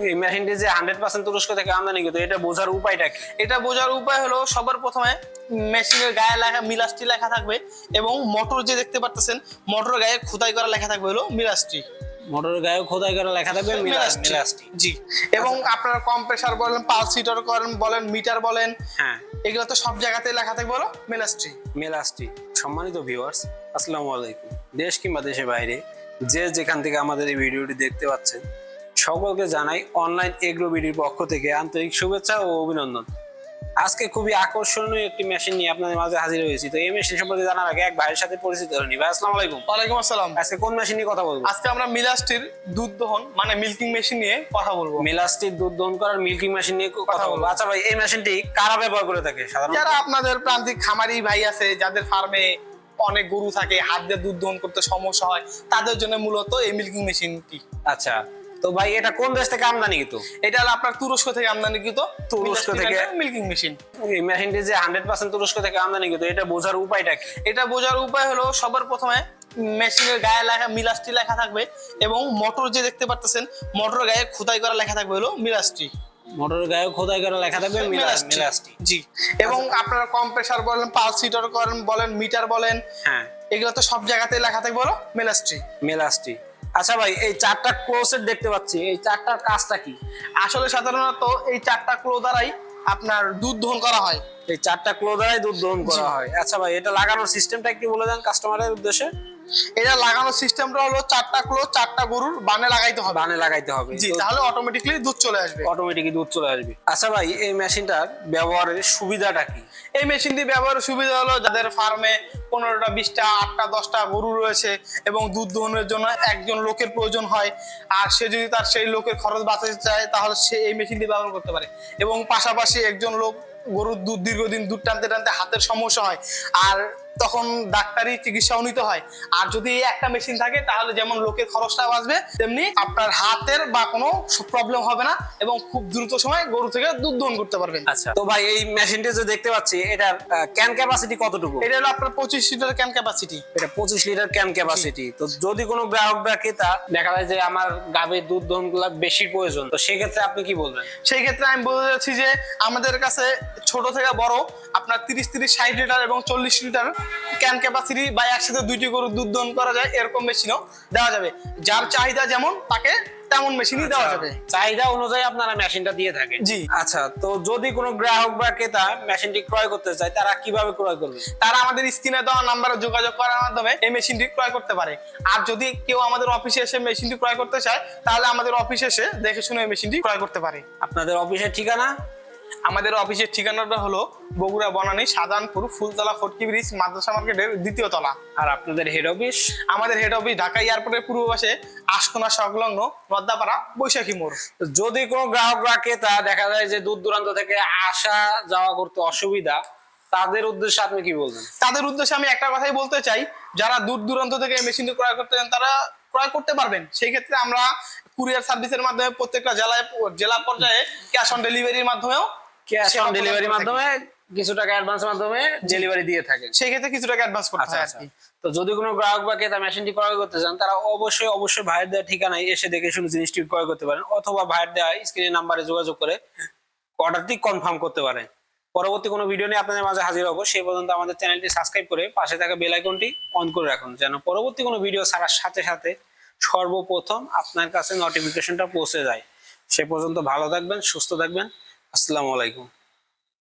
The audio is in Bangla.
এই যে হান্ড্রেড পার্সেন্ট তুরস্ক থেকে আমদানি কিন্তু এটা বোঝার উপায়টা কি? এটা বোঝার উপায় হলো সবার প্রথমে মেশিনের গায়ে লেখা মিলাস্টি লেখা থাকবে এবং মোটর যে দেখতে পারতেছেন মোটর গায়ে খোদাই করা লেখা থাকবে হলো মিলাস্টি মোটরের গায়ে খোদাই করে লেখা থাকবে মিলাস্টি জি। এবং আপনারা কম্প্রেসার বলেন পালস হিটার করেন বলেন মিটার বলেন হ্যাঁ। এগুলো তো সব জায়গাতে লেখা থাকবে হলো মিলাস্ট্রি মেলাস্টি সম্মানিত ভিউয়ার্স আসসালামু আলাইকুম। দেশ কিংবা দেশের বাইরে যে যেখান থেকে আমাদের এই ভিডিওটি দেখতে পাচ্ছেন সকলকে জানাই অনলাইন এগ্রো বিডির পক্ষ থেকে আন্তরিক শুভেচ্ছা ও অভিনন্দন। আজকে খুবই আকর্ষণীয় একটি মেশিন নিয়ে আপনাদের মাঝে হাজির হয়েছি। তো এই মেশিন সম্পর্কে জানার আগে এক ভাইয়ের সাথে পরিচিত হয়নি। ভাই আসসালামু আলাইকুম। ওয়ালাইকুম আসসালাম। আজকে কোন মেশিন নিয়ে কথা বলব? আজকে আমরা মিলাস্টির দুধ দহন মানে মিল্কিং মেশিন নিয়ে কথা বলব। মেলাস্টির দুধ দহন করার মিল্কিং মেশিন নিয়ে কথা বলব। আচ্ছা ভাই এই মেশিনটি কারা ব্যবহার করে থাকে সাধারণত? যারা আপনাদের প্রান্তিক খামারি ভাই আছে যাদের ফার্মে অনেক গরু থাকে হাত দিয়ে দুধ দহন করতে সমস্যা হয় তাদের জন্য মূলত এই মিল্কিং মেশিনটি। আচ্ছা তো ভাই এটা কোন দেশ থেকে আমদানি কিন্তু এটা হলো আপনার তুরস্ক থেকে আমদানি আমদানিকৃত তুরস্ক থেকে? মিল্কিং মেশিন এই মেশিনটি যে হান্ড্রেড পার্সেন্ট তুরস্ক থেকে আমদানি কিন্তু এটা বোঝার উপায়টা কি? এটা বোঝার উপায় হলো সবার প্রথমে মেশিনের গায়ে লেখা মিলাস্টি লেখা থাকবে এবং মোটর যে দেখতে পারতেছেন মোটর গায়ে খোদাই করা লেখা থাকবে হলো মিলাস্টি মোটরের গায়ে খোদাই করে লেখা থাকবে মিলাস্টি জি। এবং আপনারা কম্প্রেসার বলেন পালস হিটার করেন বলেন মিটার বলেন হ্যাঁ। এগুলো তো সব জায়গাতে লেখা থাকবে হলো মিলাস্ট্রি মিলাস্টি আচ্ছা ভাই এই চারটা ক্লোসেট দেখতে পাচ্ছি। এই চারটার কাজটা কি? আসলে সাধারণত এই চারটা ক্লো দ্বারাই আপনার দুধ দহন করা হয়। এই চারটা ক্লো দ্বারাই দুধ দহন করা হয়। আচ্ছা ভাই এটা লাগানোর সিস্টেমটা একটু বলে দেন কাস্টমারের উদ্দেশ্যে। এটা লাগানোর সিস্টেমটা হলো চারটা ক্লো চারটা গরুর বানে লাগাইতে হবে। বানে লাগাইতে হবে। জি তাহলে অটোমেটিকলি দুধ চলে আসবে। অটোমেটিকলি দুধ চলে আসবে। আচ্ছা ভাই এই মেশিনটার ব্যবহারের সুবিধাটা কি? এই মেশিন দিয়ে ব্যবহারের সুবিধা হলো যাদের ফার্মে পনেরোটা বিশটা আটটা দশটা গরু রয়েছে এবং দুধ দোহনের জন্য একজন লোকের প্রয়োজন হয়। আর সে যদি তার সেই লোকের খরচ বাঁচাতে চায় তাহলে সে এই মেশিন দিয়ে ব্যবহার করতে পারে। এবং পাশাপাশি একজন লোক গরুর দুধ দীর্ঘদিন দুধ টানতে টানতে হাতের সমস্যা হয়। আর তখন ডাক্তারি চিকিৎসাও নিতে হয়। আর যদি একটা মেশিন থাকে তাহলে যেমন লোকের খরচটা বাঁচবে তেমনি আপনার হাতের বা কোনো প্রবলেম হবে না এবং খুব দ্রুত সময় গরু থেকে দুধ দহন করতে পারবেন। আচ্ছা। তো ভাই এই মেশিনটি যে দেখতে পাচ্ছি এটার ক্যান ক্যাপাসিটি কতটুকু? এটা হলো আপনার পঁচিশ লিটার ক্যান ক্যাপাসিটি এটা পঁচিশ লিটার ক্যান ক্যাপাসিটি তো যদি কোনো গ্রাহক বা ক্রেতা দেখা যায় যে আমার গাভীর দুধ দহনগুলা বেশি প্রয়োজন তো সেক্ষেত্রে আপনি কি বলবেন? সেই ক্ষেত্রে আমি বলতে চাচ্ছি যে আমাদের কাছে ছোট থেকে বড় আপনার তিরিশ তিরিশ ষাট লিটার এবং চল্লিশ লিটার ক্যান ক্যাপাসিটি বা একসাথে দুইটি গরুর দুধ দহন করা যায় এরকম মেশিনও দেওয়া যাবে। যার চাহিদা যেমন তাকে তেমন মেশিনই দেওয়া যাবে। চাহিদা অনুযায়ী আপনারা মেশিনটা দিয়ে থাকেন। জি। আচ্ছা তো যদি কোনো গ্রাহক বা ক্রেতা মেশিনটি ক্রয় করতে চায় তারা কীভাবে ক্রয় করবে? তারা আমাদের স্ক্রিনে দেওয়া নাম্বারে যোগাযোগ করার মাধ্যমে এই মেশিনটি ক্রয় করতে পারে। আর যদি কেউ আমাদের অফিসে এসে মেশিনটি ক্রয় করতে চায় তাহলে আমাদের অফিসে এসে দেখে শুনে মেশিনটি ক্রয় করতে পারে। আপনাদের অফিসের ঠিকানা? আমাদের অফিসের ঠিকানাটা হলো বগুড়া বনানী সাজানপুর ফুলতলা ফটকি ব্রিজ মাদ্রাসা মার্কেটের দ্বিতীয় তলা। আর আপনাদের হেড অফিস আমাদের হেড অফিস ঢাকা এয়ারপোর্টের পূর্ব পাশে আশকোনা সংলগ্ন রদ্দাপাড়া বৈশাখী মোড়। যদি কোনো গ্রাহক বা ক্রেতা দেখা যায় যে দূর দূরান্ত থেকে আসা যাওয়া করতে অসুবিধা তাদের উদ্দেশ্যে আপনি কি বলবেন? তাদের উদ্দেশ্যে আমি একটা কথাই বলতে চাই যারা দূর দূরান্ত থেকে মেশিনটি ক্রয় করতে চান তারা ক্রয় করতে পারবেন। সেই ক্ষেত্রে আমরা কুরিয়ার সার্ভিসের মাধ্যমে প্রত্যেকটা জেলায় জেলা পর্যায়ে ক্যাশ অন ডেলিভারির মাধ্যমেও ক্যাশ অন ডেলিভারির মাধ্যমে কিছু টাকা অ্যাডভান্সের মাধ্যমে ডেলিভারি দিয়ে থাকেন সেই ক্ষেত্রে কিছু টাকা অ্যাডভান্স করতে আচ্ছা হয় আর আচ্ছা কি। তো যদি কোনো গ্রাহক বা ক্রেতা মেশিনটি ক্রয় করতে চান তারা অবশ্যই অবশ্যই ভাইয়ের দেওয়া ঠিকানায় এসে দেখে শুনে জিনিসটি ক্রয় করতে পারেন অথবা ভাইয়ের দেওয়া স্ক্রিনের নাম্বারে যোগাযোগ করে অর্ডারটি কনফার্ম করতে পারেন। পরবর্তী কোনো ভিডিও নিয়ে আপনাদের মাঝে হাজির হব। সেই পর্যন্ত আমাদের চ্যানেলটি সাবস্ক্রাইব করে পাশে থাকা বেল আইকনটি অন করে রাখুন যেন পরবর্তী কোনো ভিডিও ছাড়ার সাথে সাথে সর্বপ্রথম আপনার কাছে নোটিফিকেশনটা পৌঁছে যায়। সে পর্যন্ত ভালো থাকবেন সুস্থ থাকবেন। আসসালামু আলাইকুম।